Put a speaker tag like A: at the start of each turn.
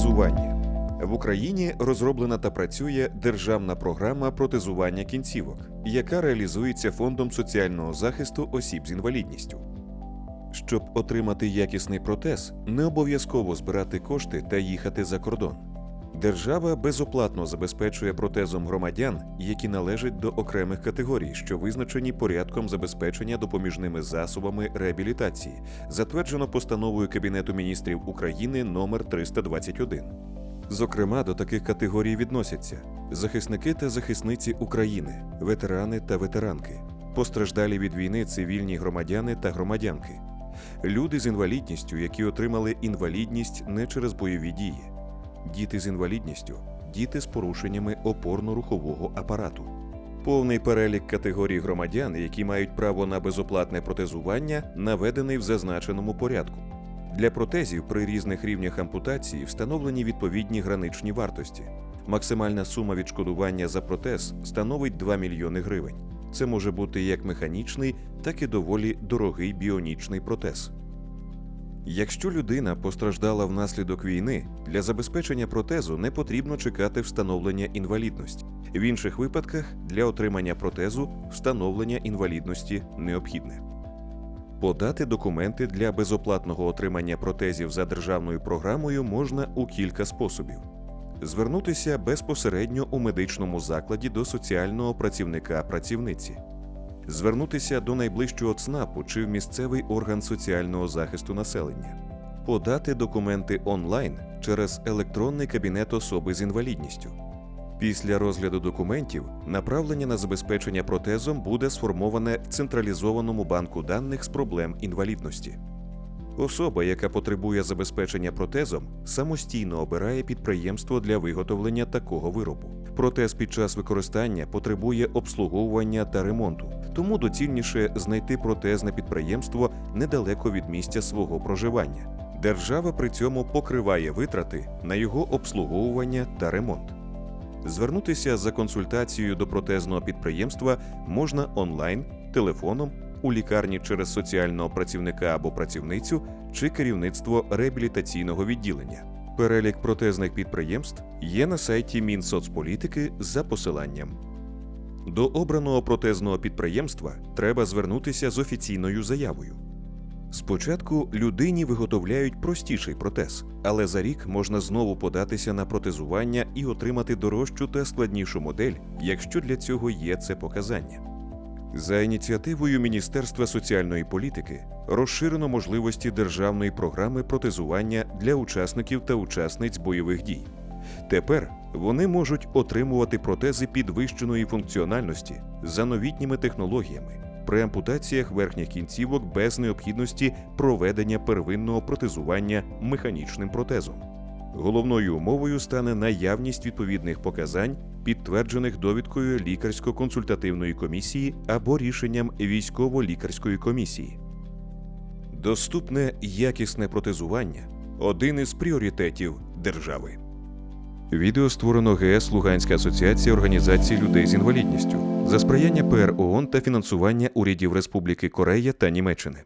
A: Протезування в Україні розроблена та працює державна програма протезування кінцівок, яка реалізується фондом соціального захисту осіб з інвалідністю. Щоб отримати якісний протез, не обов'язково збирати кошти та їхати за кордон. Держава безоплатно забезпечує протезом громадян, які належать до окремих категорій, що визначені порядком забезпечення допоміжними засобами реабілітації, затверджено постановою Кабінету міністрів України номер 321. Зокрема, до таких категорій відносяться захисники та захисниці України, ветерани та ветеранки, постраждалі від війни цивільні громадяни та громадянки, люди з інвалідністю, які отримали інвалідність не через бойові дії, діти з інвалідністю, діти з порушеннями опорно-рухового апарату. Повний перелік категорій громадян, які мають право на безоплатне протезування, наведений в зазначеному порядку. Для протезів при різних рівнях ампутації встановлені відповідні граничні вартості. Максимальна сума відшкодування за протез становить 2 мільйони гривень. Це може бути як механічний, так і доволі дорогий біонічний протез. Якщо людина постраждала внаслідок війни, для забезпечення протезу не потрібно чекати встановлення інвалідності. В інших випадках для отримання протезу встановлення інвалідності необхідне. Подати документи для безоплатного отримання протезів за державною програмою можна у кілька способів: звернутися безпосередньо у медичному закладі до соціального працівника працівниці, звернутися до найближчого ЦНАПу чи в місцевий орган соціального захисту населення, подати документи онлайн через електронний кабінет особи з інвалідністю. Після розгляду документів направлення на забезпечення протезом буде сформоване в централізованому банку даних з проблем інвалідності. Особа, яка потребує забезпечення протезом, самостійно обирає підприємство для виготовлення такого виробу. Протез під час використання потребує обслуговування та ремонту, тому доцільніше знайти протезне підприємство недалеко від місця свого проживання. Держава при цьому покриває витрати на його обслуговування та ремонт. Звернутися за консультацією до протезного підприємства можна онлайн, телефоном, у лікарні через соціального працівника або працівницю чи керівництво реабілітаційного відділення. Перелік протезних підприємств є на сайті Мінсоцполітики за посиланням. До обраного протезного підприємства треба звернутися з офіційною заявою. Спочатку людині виготовляють простіший протез, але за рік можна знову податися на протезування і отримати дорожчу та складнішу модель, якщо для цього є це показання. За ініціативою Міністерства соціальної політики розширено можливості державної програми протезування для учасників та учасниць бойових дій. Тепер вони можуть отримувати протези підвищеної функціональності за новітніми технологіями при ампутаціях верхніх кінцівок без необхідності проведення первинного протезування механічним протезом. Головною умовою стане наявність відповідних показань, підтверджених довідкою лікарсько-консультативної комісії або рішенням військово-лікарської комісії. Доступне якісне протезування один із пріоритетів держави. Відео створено ГС Луганська асоціація організацій людей з інвалідністю за сприяння ПР та фінансування урядів Республіки Корея та Німеччини.